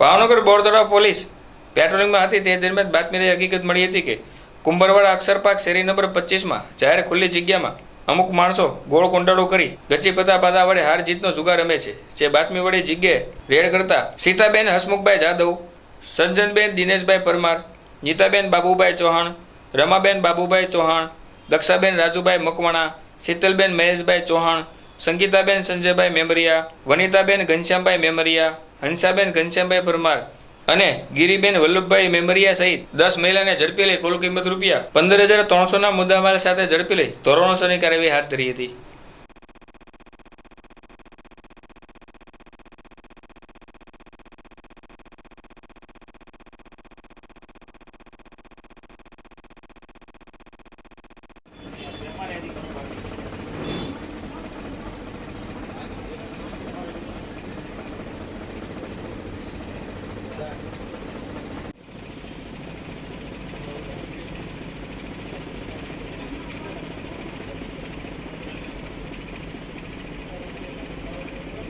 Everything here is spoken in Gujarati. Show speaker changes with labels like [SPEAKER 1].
[SPEAKER 1] ભાવનગર બોરદોડા પોલીસ પેટ્રોલિંગમાં હતી તે દરમિયાન બાતમીની હકીકત મળી હતી કે કુંભરવાડા અક્ષરપાક શેરી નંબર પચીસમાં જાહેર ખુલ્લી જગ્યામાં અમુક માણસો ગોળ કોંડાળો કરી ગચી પતા પાતા વડે હાર જીતનો જુગાર રમે છે. જે બાતમી વડે જગ્યાએ રેડ કરતા સીતાબેન હસમુખભાઈ જાદવ સજ્જનબેન દિનેશભાઈ પરમાર, નીતાબેન બાબુભાઈ ચૌહાણ, રમાબેન બાબુભાઈ ચૌહાણ, દક્ષાબેન રાજુભાઈ મકવાણા, શીતલબેન મહેશભાઈ ચૌહાણ, સંગીતાબેન સંજયભાઈ મેમરિયા, વનિતાબેન ઘનશ્યામભાઈ મેમરિયા હંસાબેન, ઘનશ્યામભાઈ પરમાર અને ગિરીબેન વલ્લભભાઈ મેમરિયા સહિત દસ મહિલાને ઝડપી લઈ કુલ કિંમત રૂપિયા પંદર હજાર ત્રણસોના મુદ્દામાલ સાથે ઝડપી લઈ ધોરણોસરની કાર્યવાહી હાથ ધરી હતી.